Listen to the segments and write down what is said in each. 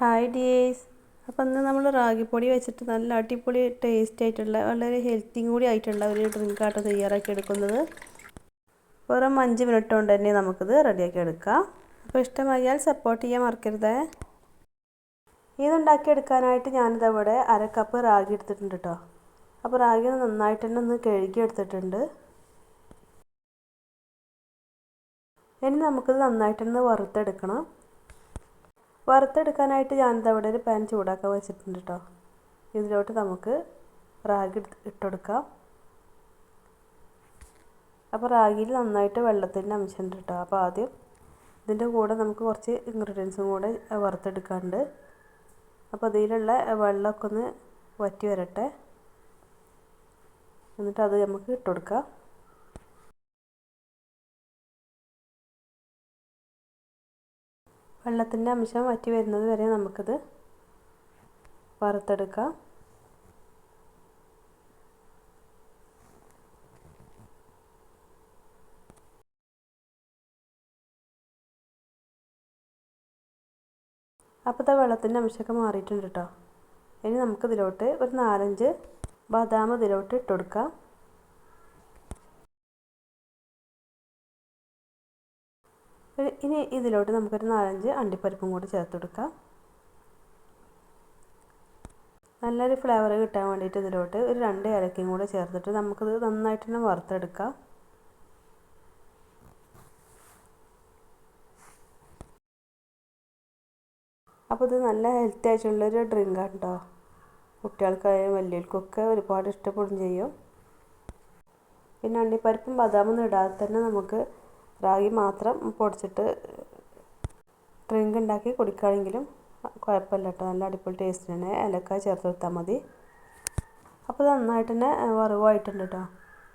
Hi dears അപ്പോൾ ഇന്ന് നമ്മൾ റാഗിപ്പൊടി വെച്ചിട്ട് നല്ല അടിപൊളി ടേസ്റ്റ് ആയിട്ടുള്ള വളരെ ഹെൽത്തിയും കൂടി ആയിട്ടുള്ള ഒരു ഡ്രിങ്ക് ആട്ടോ തയ്യാറാക്കി എടുക്കുന്നത്. വെറും അഞ്ച് മിനിറ്റ് കൊണ്ട് തന്നെ നമുക്കിത് റെഡിയാക്കി എടുക്കാം. അപ്പോൾ ഇഷ്ടമായാൽ സപ്പോർട്ട് ചെയ്യാൻ മറക്കരുത്. ഇതുണ്ടാക്കിയെടുക്കാനായിട്ട് ഞാനിത് ഇവിടെ അര കപ്പ് റാഗി എടുത്തിട്ടുണ്ട് കേട്ടോ അപ്പോൾ റാഗി നന്നായിട്ട് തന്നെ ഒന്ന് കഴുകി എടുത്തിട്ടുണ്ട്. ഇനി നമുക്കിത് നന്നായിട്ടൊന്ന് വറുത്തെടുക്കണം. വറുത്തെടുക്കാനായിട്ട് ഞാനിത് അവിടെ ഒരു പാൻ ചൂടാക്കാൻ വെച്ചിട്ടുണ്ട് കേട്ടോ ഇതിലോട്ട് നമുക്ക് റാഗി ഇട്ടുകൊടുക്കാം അപ്പോൾ റാഗിയിൽ നന്നായിട്ട് വെള്ളത്തിന്റെ അംശമുണ്ട് കേട്ടോ അപ്പോൾ ആദ്യം ഇതിന്റെ കൂടെ നമുക്ക് കുറച്ച് ഇൻഗ്രീഡിയൻസും കൂടെ വറുത്തെടുക്കാനുണ്ട്. അപ്പോൾ അതിലുള്ള വെള്ളമൊക്കെ ഒന്ന് വറ്റി വരട്ടെ. എന്നിട്ട് അത് നമുക്ക് ഇട്ടുകൊടുക്കാം വെള്ളത്തിന്റെ അംശം വറ്റി വരുന്നത് വരെ നമുക്കിത് വറുത്തെടുക്കാം. അപ്പോൾ വെള്ളത്തിന്റെ അംശമൊക്കെ മാറിയിട്ടുണ്ട് കേട്ടോ ഇനി നമുക്കിതിലോട്ട് ഒരു നാലഞ്ച് ബദാം ഇതിലോട്ട് ഇട്ട് കൊടുക്കാം. ഇനി ഇതിലോട്ട് നമുക്കൊരു നാലഞ്ച് അണ്ടിപ്പരിപ്പും കൂടി ചേർത്ത് കൊടുക്കാം. നല്ലൊരു ഫ്ലേവർ കിട്ടാൻ വേണ്ടിയിട്ട് ഇതിലോട്ട് ഒരു രണ്ട് ഏലക്കയും കൂടെ ചേർത്തിട്ട് നമുക്കിത് നന്നായിട്ട് തന്നെ വറുത്തെടുക്കാം. അപ്പോൾ ഇത് നല്ല ഹെൽത്തി ആയിട്ടുള്ളൊരു ഡ്രിങ്കാണ് കേട്ടോ കുട്ടികൾക്കായാലും വലിയവർക്കൊക്കെ ഒരുപാട് ഇഷ്ടപ്പെടും ചെയ്യും. പിന്നെ അണ്ടിപ്പരിപ്പും ബദാമൊന്നും ഇടാതെ തന്നെ നമുക്ക് റാഗി മാത്രം പൊടിച്ചിട്ട് ഡ്രിങ്ക് ഉണ്ടാക്കി കുടിക്കുകയാണെങ്കിലും കുഴപ്പമില്ല കേട്ടോ നല്ല അടിപൊളി ടേസ്റ്റ് തന്നെ. ഏലക്ക ചേർത്ത് കൊടുത്താൽ മതി. അപ്പോൾ നന്നായിട്ട് തന്നെ വറവായിട്ടുണ്ട് കേട്ടോ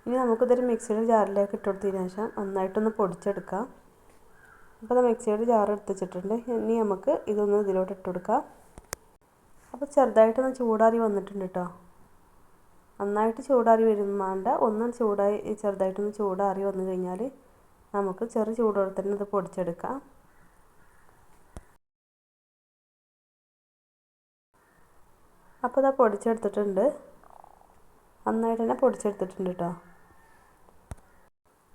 ഇനി നമുക്കിതൊരു മിക്സിയുടെ ജാറിലേക്ക് ഇട്ട് കൊടുത്തതിന് ശേഷം നന്നായിട്ടൊന്ന് പൊടിച്ചെടുക്കാം. അപ്പോൾ മിക്സിയുടെ ജാർ എടുത്ത് വെച്ചിട്ടുണ്ട്. ഇനി നമുക്ക് ഇതൊന്ന് ഇതിലോട്ട് ഇട്ട് കൊടുക്കാം. അപ്പോൾ ചെറുതായിട്ടൊന്ന് ചൂടാറി വന്നിട്ടുണ്ട് കേട്ടോ നന്നായിട്ട് ചൂടാറി വരുന്ന ഒന്ന് ചൂടായി ചെറുതായിട്ടൊന്ന് ചൂടാറി വന്നു കഴിഞ്ഞാൽ നമുക്ക് ചെറു ചൂടോടെ തന്നെ ഇത് പൊടിച്ചെടുക്കാം. അപ്പോൾ ഇതാ പൊടിച്ചെടുത്തിട്ടുണ്ട്. നന്നായിട്ട് തന്നെ പൊടിച്ചെടുത്തിട്ടുണ്ട് കേട്ടോ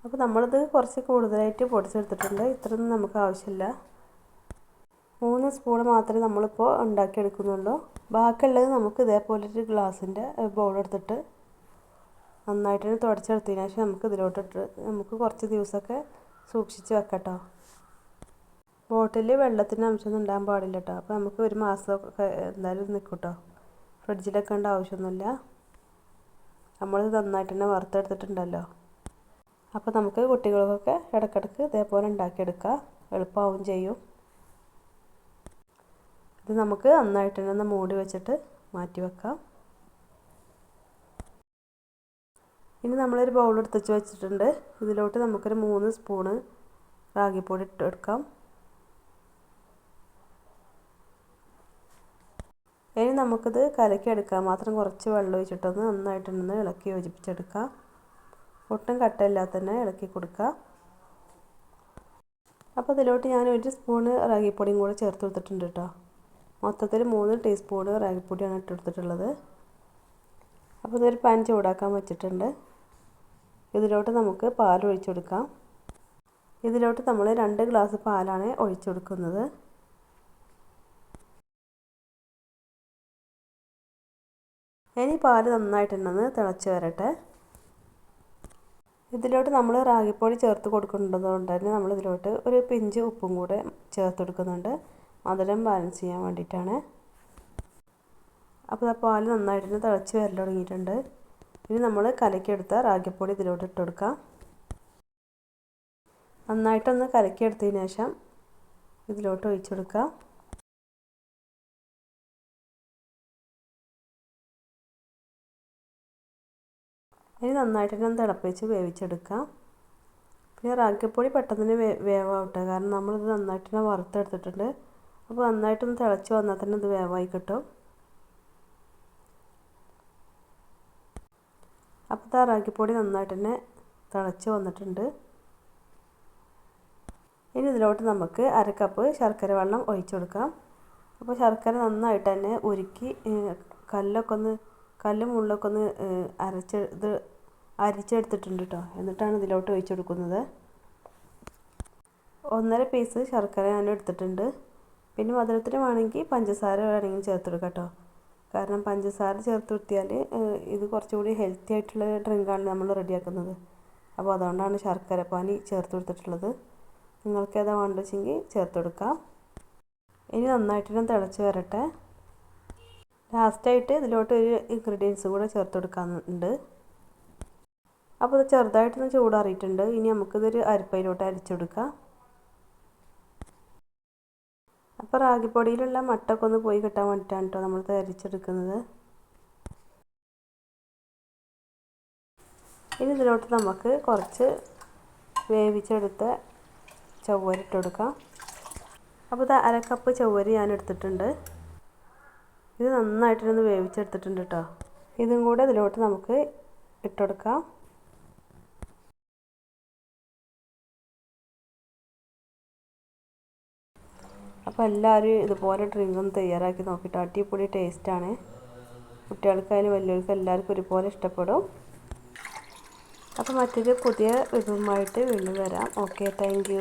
അപ്പോൾ നമ്മളിത് കുറച്ച് കൂടുതലായിട്ട് പൊടിച്ചെടുത്തിട്ടുണ്ട്. ഇത്രയൊന്നും നമുക്ക് ആവശ്യമില്ല. മൂന്ന് സ്പൂൺ മാത്രമേ നമ്മളിപ്പോൾ ഉണ്ടാക്കിയെടുക്കുന്നുള്ളൂ. ബാക്കിയുള്ളത് നമുക്ക് ഇതേപോലെ ഒരു ഗ്ലാസിന്റെ ബൗൾ എടുത്തിട്ട് നന്നായിട്ട് തുടച്ചെടുത്തതിന് ശേഷം നമുക്ക് ഇതിലോട്ടിട്ട് നമുക്ക് കുറച്ച് ദിവസമൊക്കെ സൂക്ഷിച്ച് വെക്കട്ടോ. ബോട്ടിൽ വെള്ളത്തിന്റെ അംശമൊന്നും ഉണ്ടാകാൻ പാടില്ല കേട്ടോ അപ്പോൾ നമുക്ക് ഒരു മാസമൊക്കെ എന്തായാലും നിൽക്കും കേട്ടോ ഫ്രിഡ്ജിലൊക്കെ ഉണ്ട് ആവശ്യമൊന്നുമില്ല. നമ്മൾ നന്നായിട്ട് തന്നെ വറുത്തെടുത്തിട്ടുണ്ടല്ലോ. അപ്പോൾ നമുക്ക് കുട്ടികൾക്കൊക്കെ ഇടയ്ക്കിടയ്ക്ക് ഇതേപോലെ ഉണ്ടാക്കിയെടുക്കാം. എളുപ്പമാവും ചെയ്യും. ഇത് നമുക്ക് നന്നായിട്ട് തന്നെ മൂടി വെച്ചിട്ട് മാറ്റി വെക്കാം. ഇനി നമ്മളൊരു ബൗൾ എടുത്ത് വെച്ചിട്ടുണ്ട്. ഇതിലോട്ട് നമുക്കൊരു മൂന്ന് സ്പൂണ് റാഗിപ്പൊടി ഇട്ട് എടുക്കാം. ഇനി നമുക്കിത് കലക്കിയെടുക്കാം മാത്രം കുറച്ച് വെള്ളം ഒഴിച്ചിട്ടൊന്ന് നന്നായിട്ടൊന്ന് ഇളക്കി യോജിപ്പിച്ചെടുക്കാം. ഒട്ടും കട്ടയില്ലാതെ തന്നെ ഇളക്കി കൊടുക്കുക. അപ്പോൾ ഇതിലോട്ട് ഞാൻ ഒരു സ്പൂണ് റാഗിപ്പൊടിയും കൂടെ ചേർത്ത് കൊടുത്തിട്ടുണ്ട് കേട്ടോ. മൊത്തത്തിൽ മൂന്ന് ടീസ്പൂണ് റാഗിപ്പൊടിയാണ് ഇട്ട് കൊടുത്തിട്ടുള്ളത്. അപ്പോൾ ഇതൊരു പാൻ ചൂടാക്കാൻ വെച്ചിട്ടുണ്ട്. ഇതിലോട്ട് നമുക്ക് പാൽ ഒഴിച്ചു കൊടുക്കാം ഇതിലോട്ട് നമ്മൾ രണ്ട് ഗ്ലാസ് പാലാണ് ഒഴിച്ചു കൊടുക്കുന്നത് ഇനി പാൽ നന്നായിട്ടുണ്ടെന്ന് തിളച്ച് വരട്ടെ. ഇതിലോട്ട് നമ്മൾ റാഗിപ്പൊടി ചേർത്ത് കൊടുക്കുന്നുണ്ടതുകൊണ്ട് തന്നെ നമ്മൾ ഇതിലോട്ട് ഒരു പിഞ്ച് ഉപ്പും കൂടെ ചേർത്ത് കൊടുക്കുന്നുണ്ട്. മധുരം ബാലൻസ് ചെയ്യാൻ വേണ്ടിയിട്ടാണ്. അപ്പോൾ ആ പാൽ നന്നായിട്ട് തിളച്ച് വരൽ തുടങ്ങിയിട്ടുണ്ട്. ഇനി നമ്മൾ കലക്കിയെടുത്ത റാഗിപ്പൊടി ഇതിലോട്ട് ഇട്ട് കൊടുക്കാം നന്നായിട്ടൊന്ന് കലക്കിയെടുത്തതിന് ശേഷം ഇതിലോട്ട് ഒഴിച്ചു കൊടുക്കാം ഇനി നന്നായിട്ട് തന്നെ തിളപ്പിച്ച് വേവിച്ചെടുക്കാം. പിന്നെ റാഗിപ്പൊടി പെട്ടെന്ന് തന്നെ വേ വേവാവട്ടെ. കാരണം നമ്മളിത് നന്നായിട്ട് തന്നെ വറുത്തെടുത്തിട്ടുണ്ട്. അപ്പോൾ നന്നായിട്ടൊന്ന് തിളച്ച് വന്നാൽ തന്നെ ഇത് വേവായി കിട്ടും. അപ്പോൾ റാഗിപ്പൊടി നന്നായിട്ട് തന്നെ തിളച്ച് വന്നിട്ടുണ്ട്. ഇനി ഇതിലോട്ട് നമുക്ക് അര കപ്പ് ശർക്കര വെള്ളം ഒഴിച്ചു കൊടുക്കാം. അപ്പോൾ ശർക്കര നന്നായിട്ട് തന്നെ ഉരുക്കി കല്ലൊക്കെ ഒന്ന് കല്ലും മുള്ളൊക്കെ ഒന്ന് അരച്ച് ഇത് അരിച്ചെടുത്തിട്ടുണ്ട് കേട്ടോ എന്നിട്ടാണ് ഇതിലോട്ട് ഒഴിച്ചു കൊടുക്കുന്നത്. ഒന്നര പീസ് ശർക്കര ഞാൻ എടുത്തിട്ടുണ്ട് പിന്നെ മധുരത്തിന് വേണമെങ്കിൽ പഞ്ചസാര വേണമെങ്കിൽ ചേർത്ത് കേട്ടോ കാരണം പഞ്ചസാര ചേർത്ത് കൊടുത്തിയാൽ ഇത് കുറച്ചുകൂടി ഹെൽത്തി ആയിട്ടുള്ള ഡ്രിങ്കാണ് നമ്മൾ റെഡിയാക്കുന്നത്. അപ്പോൾ അതുകൊണ്ടാണ് ശർക്കര പാനി ചേർത്ത് കൊടുത്തിട്ടുള്ളത്. നിങ്ങൾക്ക് ഏതാ വെച്ചെങ്കിൽ ചേർത്ത് കൊടുക്കാം. ഇനി നന്നായിട്ടൊന്ന് തിളച്ച് വരട്ടെ. ലാസ്റ്റായിട്ട് ഇതിലോട്ട് ഒരു ഇൻഗ്രീഡിയൻസ് കൂടെ ചേർത്ത് കൊടുക്കാനുണ്ട്. അപ്പോൾ ഇത് ചെറുതായിട്ടൊന്ന് ചൂടാറിയിട്ടുണ്ട്. ഇനി നമുക്കിതൊരു അരിപ്പയിലോട്ട് അരിച്ചെടുക്കാം അപ്പോൾ റാഗിപ്പൊടിയിലുള്ള മട്ടൊക്കെ ഒന്ന് പോയി കിട്ടാൻ വേണ്ടിയിട്ടാണ് കേട്ടോ നമ്മൾ തരിച്ചെടുക്കുന്നത്. ഇനി ഇതിലോട്ട് നമുക്ക് കുറച്ച് വേവിച്ചെടുത്ത ചവ്വരിട്ടെടുക്കാം അപ്പോൾ ഇത് അര കപ്പ് ചവ്വരി ഞാൻ എടുത്തിട്ടുണ്ട്. ഇത് നന്നായിട്ടൊന്ന് വേവിച്ചെടുത്തിട്ടുണ്ട് കേട്ടോ ഇതും കൂടെ ഇതിലോട്ട് നമുക്ക് ഇട്ടുകൊടുക്കാം അപ്പോൾ എല്ലാവരും ഇതുപോലെ ഡ്രിങ്ക് തയ്യാറാക്കി നോക്കിയിട്ട് അടിപൊളി ടേസ്റ്റാണ് കുട്ടികൾക്കായാലും വലിയവർക്കും എല്ലാവർക്കും ഒരുപോലെ ഇഷ്ടപ്പെടും. അപ്പോൾ മറ്റൊരു പുതിയ വിഭവമായിട്ട് വീണ്ടും വരാം. Okay thank